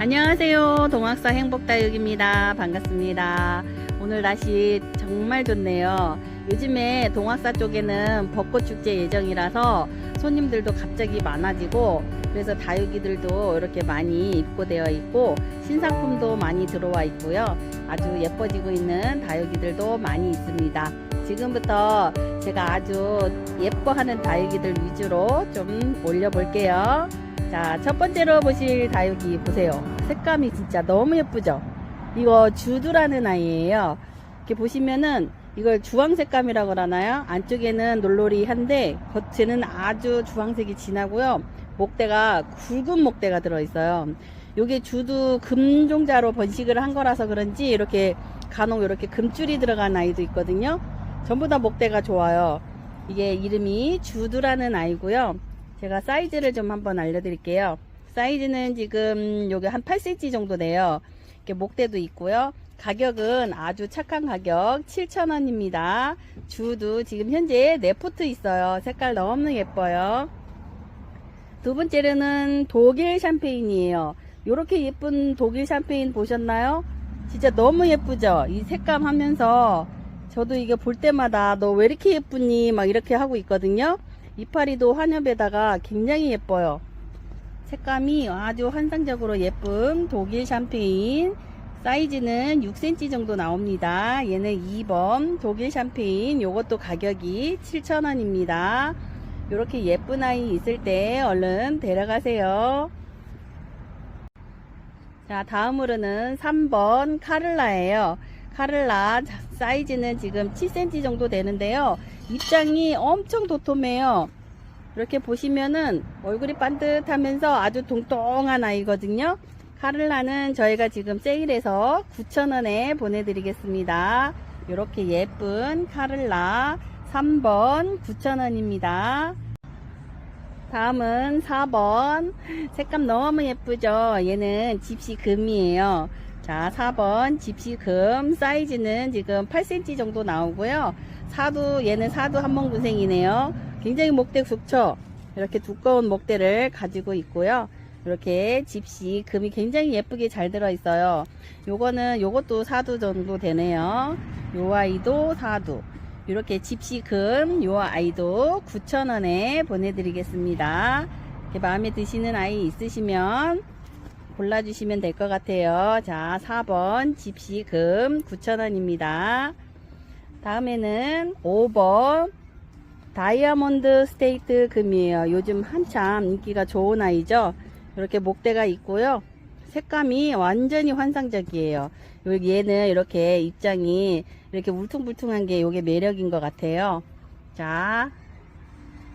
안녕하세요. 동학사 행복다육입니다. 반갑습니다. 오늘 날씨 정말 좋네요. 요즘에 동학사 쪽에는 벚꽃 축제 예정이라서 손님들도 갑자기 많아지고 그래서 다육이들도 이렇게 많이 입고되어 있고 신상품도 많이 들어와 있고요. 아주 예뻐지고 있는 다육이들도 많이 있습니다. 지금부터 제가 아주 예뻐하는 다육이들 위주로 좀 올려볼게요. 자, 첫 번째로 보실 다육이 보세요. 색감이 진짜 너무 예쁘죠? 이거 주두라는 아이예요. 이렇게 보시면은 이걸 주황 색감이라고 하나요? 안쪽에는 놀로리한데 겉에는 아주 주황색이 진하고요. 목대가 굵은 목대가 들어있어요. 요게 주두 금종자로 번식을 한 거라서 그런지 이렇게 간혹 이렇게 금줄이 들어간 아이도 있거든요. 전부 다 목대가 좋아요. 이게 이름이 주두라는 아이고요. 제가 사이즈를 좀 한번 알려드릴게요. 사이즈는 지금 요게 한 8cm 정도 돼요. 이렇게 목대도 있고요. 가격은 아주 착한 가격 7,000원입니다. 주도 지금 현재 4포트 있어요. 색깔 너무 예뻐요. 두 번째로는 독일 샴페인이에요. 이렇게 예쁜 독일 샴페인 보셨나요? 진짜 너무 예쁘죠? 이 색감 하면서 저도 이게 볼 때마다 너 왜 이렇게 예쁘니? 막 이렇게 하고 있거든요. 이파리도 환엽에다가 굉장히 예뻐요. 색감이 아주 환상적으로 예쁜 독일 샴페인 사이즈는 6cm 정도 나옵니다. 얘는 2번 독일 샴페인 요것도 가격이 7,000원입니다. 이렇게 예쁜 아이 있을 때 얼른 데려가세요. 자 다음으로는 3번 카를라예요. 카를라 사이즈는 지금 7cm 정도 되는데요. 입장이 엄청 도톰해요. 이렇게 보시면은 얼굴이 반듯하면서 아주 동통한 아이거든요. 카를라는 저희가 지금 세일해서 9,000원에 보내드리겠습니다. 이렇게 예쁜 카를라 3번 9,000원입니다. 다음은 4번. 색감 너무 예쁘죠? 얘는 집시 금이에요. 자, 4번 집시금 사이즈는 지금 8cm 정도 나오고요. 사두 얘는 사두 한몽군생이네요. 굉장히 목대 좋죠? 이렇게 두꺼운 목대를 가지고 있고요. 이렇게 집시 금이 굉장히 예쁘게 잘 들어 있어요. 요거는 요것도 사두 정도 되네요. 요 아이도 사두. 이렇게 집시금 요 아이도 9,000원에 보내드리겠습니다. 이렇게 마음에 드시는 아이 있으시면 골라주시면 될 것 같아요. 자, 4번 집시금 9,000원입니다. 다음에는 5번 다이아몬드 스테이트 금이에요. 요즘 한참 인기가 좋은 아이죠. 이렇게 목대가 있고요. 색감이 완전히 환상적이에요. 요- 얘는 이렇게 입장이 이렇게 울퉁불퉁한 게 요게 매력인 것 같아요. 자,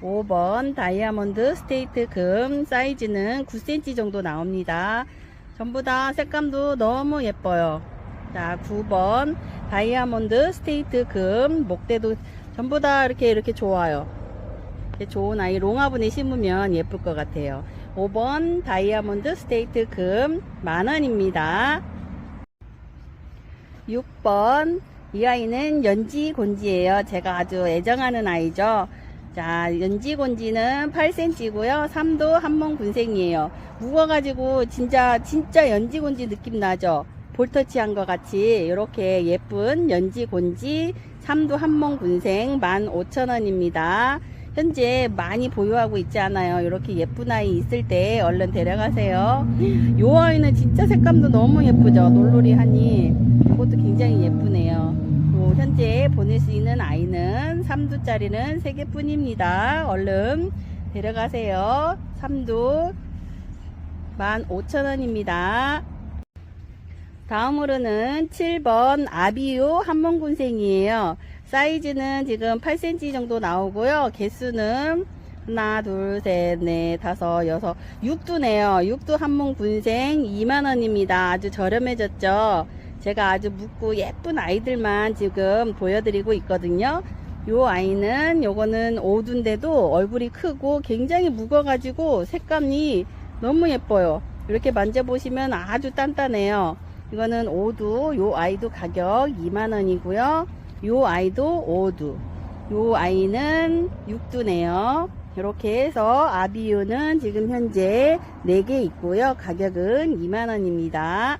5번 다이아몬드 스테이트 금 사이즈는 9cm 정도 나옵니다. 전부 다 색감도 너무 예뻐요. 자, 9번 다이아몬드 스테이트 금 목대도 전부 다 이렇게 이렇게 좋아요. 이렇게 좋은 아이 롱화분에 심으면 예쁠 것 같아요. 5번 다이아몬드 스테이트 금 만원입니다. 6번 이 아이는 연지 곤지예요. 제가 아주 애정하는 아이죠. 자, 연지곤지는 8cm고요. 3도 한몽군생이에요. 묵어가지고 진짜 진짜 연지곤지 느낌 나죠. 볼터치한 것 같이 이렇게 예쁜 연지곤지 3도 한몽군생 15,000원입니다. 현재 많이 보유하고 있지 않아요. 이렇게 예쁜 아이 있을 때 얼른 데려가세요. 요 아이는 진짜 색감도 너무 예쁘죠. 놀놀이 하니 이것도 굉장히 예쁘네요. 요 현재 보낼 수 있는 아이는 3두짜리는 3개뿐입니다. 얼른 데려가세요. 3두 15,000원입니다. 다음으로는 7번 아비오 한몽군생이에요. 사이즈는 지금 8cm 정도 나오고요. 개수는 하나, 둘, 셋, 넷, 다섯, 여섯, 육두네요. 육두 한몽군생 2만원입니다. 아주 저렴해졌죠. 제가 아주 묵고 예쁜 아이들만 지금 보여드리고 있거든요. 요 아이는 요거는 오두인데도 얼굴이 크고 굉장히 묵어가지고 색감이 너무 예뻐요. 이렇게 만져보시면 아주 단단해요. 이거는 오두, 요 아이도 가격 2만원이고요. 요 아이도 오두. 요 아이는 육두네요. 이렇게 해서 아비유는 지금 현재 4개 있고요. 가격은 2만원입니다.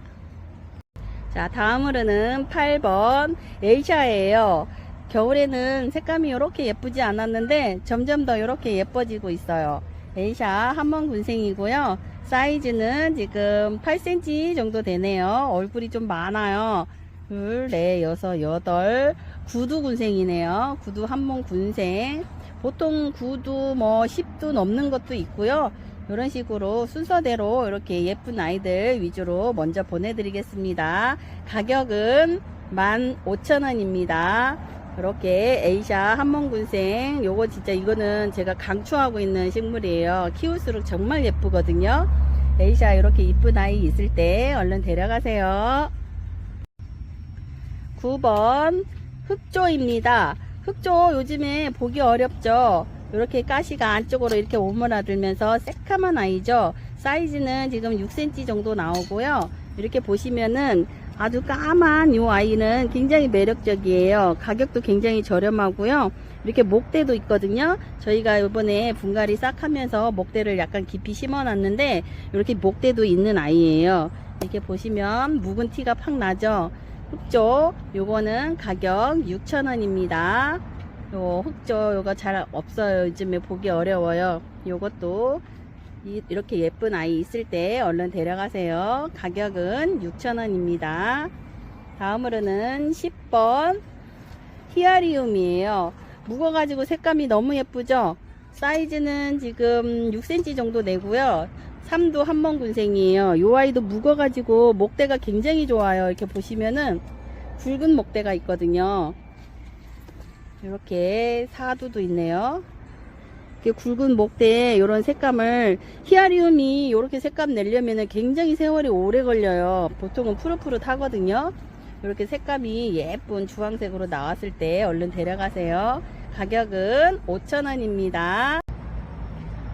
자, 다음으로는 8번 에이샤예요. 겨울에는 색감이 이렇게 예쁘지 않았는데 점점 더 이렇게 예뻐지고 있어요. 에이샤 한번 군생이고요. 사이즈는 지금 8cm 정도 되네요. 얼굴이 좀 많아요. 둘, 넷, 여섯, 여덟, 구두 군생이네요. 구두 한몸 군생. 보통 구두 뭐 10도 넘는 것도 있고요. 이런 식으로 순서대로 이렇게 예쁜 아이들 위주로 먼저 보내드리겠습니다. 가격은 15,000원입니다. 이렇게 에이샤 한몽군생 요거 진짜 이거는 제가 강추하고 있는 식물이에요. 키울수록 정말 예쁘거든요. 에이샤 이렇게 이쁜 아이 있을 때 얼른 데려가세요. 9번 흑조입니다. 흑조 요즘에 보기 어렵죠. 이렇게 가시가 안쪽으로 이렇게 오므라들면서 새카만 아이죠. 사이즈는 지금 6cm 정도 나오고요. 이렇게 보시면은 아주 까만 이 아이는 굉장히 매력적이에요. 가격도 굉장히 저렴하고요. 이렇게 목대도 있거든요. 저희가 이번에 분갈이 싹 하면서 목대를 약간 깊이 심어 놨는데 이렇게 목대도 있는 아이예요. 이렇게 보시면 묵은 티가 팍 나죠. 흑조 요거는 가격 6,000원입니다. 요 흑조 요거 잘 없어요. 요즘에 보기 어려워요. 요것도 이- 이렇게 예쁜 아이 있을 때 얼른 데려가세요. 가격은 6,000원입니다. 다음으로는 10번 히아리움이에요. 묵어가지고 색감이 너무 예쁘죠? 사이즈는 지금 6cm 정도 되고요. 3도 한번 군생이에요. 요 아이도 묵어가지고 목대가 굉장히 좋아요. 이렇게 보시면은 굵은 목대가 있거든요. 이렇게 사두도 있네요. 이렇게 굵은 목대에 이런 색감을 히아리움이 이렇게 색감 내려면 굉장히 세월이 오래 걸려요. 보통은 푸릇푸릇 하거든요. 이렇게 색감이 예쁜 주황색으로 나왔을 때 얼른 데려가세요. 가격은 5,000원입니다.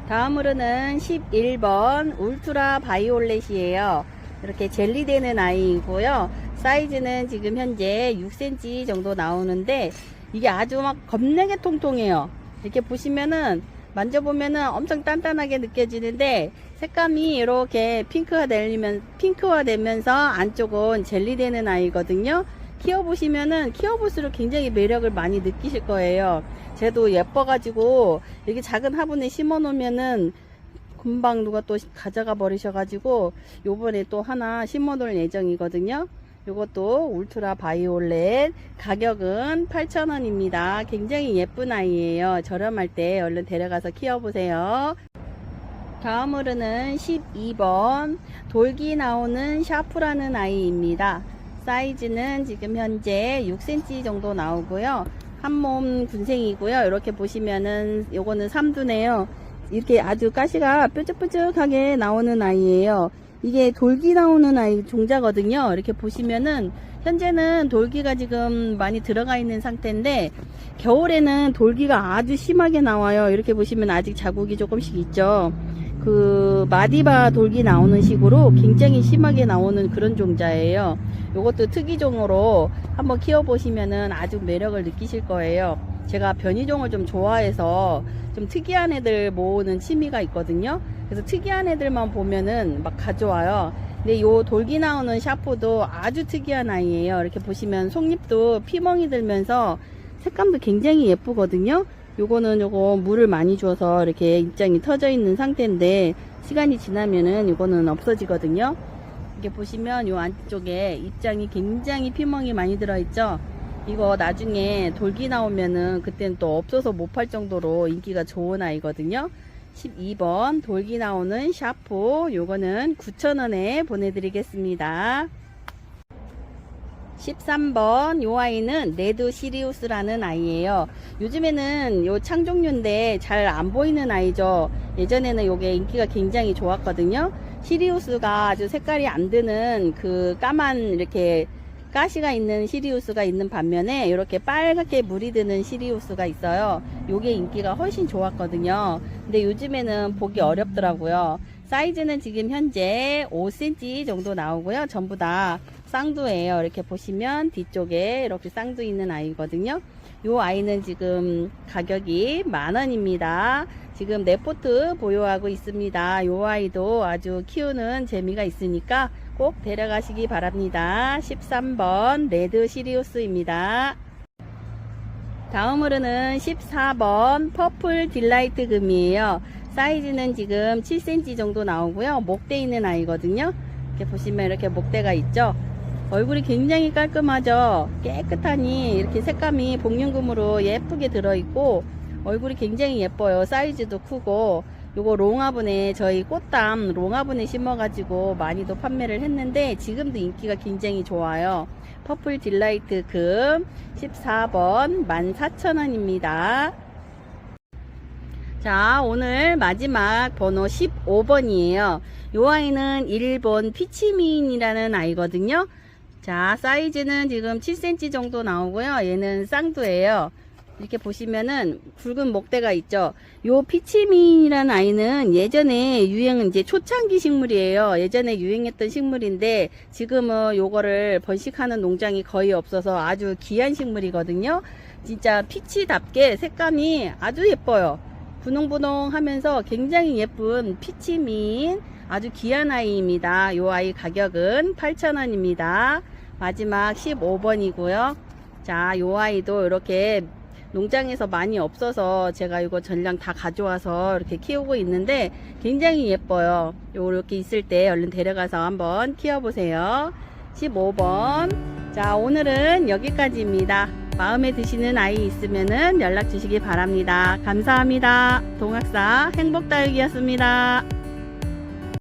다음으로는 11번 울트라 바이올렛이에요. 이렇게 젤리되는 아이이고요. 사이즈는 지금 현재 6cm 정도 나오는데 이게 아주 막 겁나게 통통해요. 이렇게 보시면은 만져보면은 엄청 단단하게 느껴지는데 색감이 이렇게 핑크가 되면 핑크화 되면서 안쪽은 젤리되는 아이거든요. 키워보시면은 키워볼수록 굉장히 매력을 많이 느끼실 거예요. 쟤도 예뻐가지고 여기 작은 화분에 심어 놓으면은 금방 누가 또 가져가 버리셔가지고 요번에 또 하나 심어 놓을 예정이거든요. 요것도 울트라 바이올렛 가격은 8,000원입니다. 굉장히 예쁜 아이예요. 저렴할 때 얼른 데려가서 키워보세요. 다음으로는 12번 돌기 나오는 샤프라는 아이입니다. 사이즈는 지금 현재 6cm 정도 나오고요. 한몸 군생이고요. 이렇게 보시면은 요거는 삼두네요. 이렇게 아주 가시가 뾰족뾰족하게 나오는 아이예요. 이게 돌기 나오는 아이 종자거든요. 이렇게 보시면은 현재는 돌기가 지금 많이 들어가 있는 상태인데 겨울에는 돌기가 아주 심하게 나와요. 이렇게 보시면 아직 자국이 조금씩 있죠. 그 마디바 돌기 나오는 식으로 굉장히 심하게 나오는 그런 종자예요. 요것도 특이종으로 한번 키워보시면은 아주 매력을 느끼실 거예요. 제가 변이종을 좀 좋아해서 좀 특이한 애들 모으는 취미가 있거든요. 그래서 특이한 애들만 보면은 막 가져와요. 근데 요 돌기 나오는 샤프도 아주 특이한 아이예요. 이렇게 보시면 속잎도 피멍이 들면서 색감도 굉장히 예쁘거든요. 요거는 요거 물을 많이 줘서 이렇게 입장이 터져 있는 상태인데 시간이 지나면은 요거는 없어지거든요. 이렇게 보시면 요 안쪽에 입장이 굉장히 피멍이 많이 들어있죠. 이거 나중에 돌기 나오면은 그때는 또 없어서 못 팔 정도로 인기가 좋은 아이거든요. 12번 돌기 나오는 샤프 요거는 9,000원에 보내드리겠습니다. 13번 요 아이는 레드 시리우스라는 아이예요. 요즘에는 요 창종류인데 잘 안 보이는 아이죠. 예전에는 요게 인기가 굉장히 좋았거든요. 시리우스가 아주 색깔이 안 드는 그 까만 이렇게 가시가 있는 시리우스가 있는 반면에 이렇게 빨갛게 물이 드는 시리우스가 있어요. 요게 인기가 훨씬 좋았거든요. 근데 요즘에는 보기 어렵더라고요. 사이즈는 지금 현재 5cm 정도 나오고요. 전부 다 쌍두예요. 이렇게 보시면 뒤쪽에 이렇게 쌍두 있는 아이거든요. 요 아이는 지금 가격이 만 원입니다. 지금 네포트 보유하고 있습니다. 요 아이도 아주 키우는 재미가 있으니까 꼭 데려가시기 바랍니다. 13번 레드 시리우스입니다. 다음으로는 14번 퍼플 딜라이트 금이에요. 사이즈는 지금 7cm 정도 나오고요. 목대 있는 아이거든요. 이렇게 보시면 이렇게 목대가 있죠. 얼굴이 굉장히 깔끔하죠. 깨끗하니 이렇게 색감이 복륜금으로 예쁘게 들어있고 얼굴이 굉장히 예뻐요. 사이즈도 크고 요거 롱화분에 저희 꽃담 롱화분에 심어가지고 많이도 판매를 했는데 지금도 인기가 굉장히 좋아요. 퍼플 딜라이트 금 14번 14,000원입니다. 자, 오늘 마지막 번호 15번이에요. 요 아이는 일본 피치민이라는 아이거든요. 자, 사이즈는 지금 7cm 정도 나오고요. 얘는 쌍두예요. 이렇게 보시면은 굵은 목대가 있죠. 요 피치민이라는 아이는 예전에 유행 이제 초창기 식물이에요. 예전에 유행했던 식물인데 지금은 요거를 번식하는 농장이 거의 없어서 아주 귀한 식물이거든요. 진짜 피치답게 색감이 아주 예뻐요. 분홍분홍 하면서 굉장히 예쁜 피치민 아주 귀한 아이입니다. 요 아이 가격은 8,000원입니다. 마지막 15번이고요. 자, 요 아이도 이렇게 농장에서 많이 없어서 제가 이거 전량 다 가져와서 이렇게 키우고 있는데 굉장히 예뻐요. 요렇게 있을 때 얼른 데려가서 한번 키워보세요. 15번. 자, 오늘은 여기까지입니다. 마음에 드시는 아이 있으면은 연락 주시기 바랍니다. 감사합니다. 동학사 행복다육이었습니다.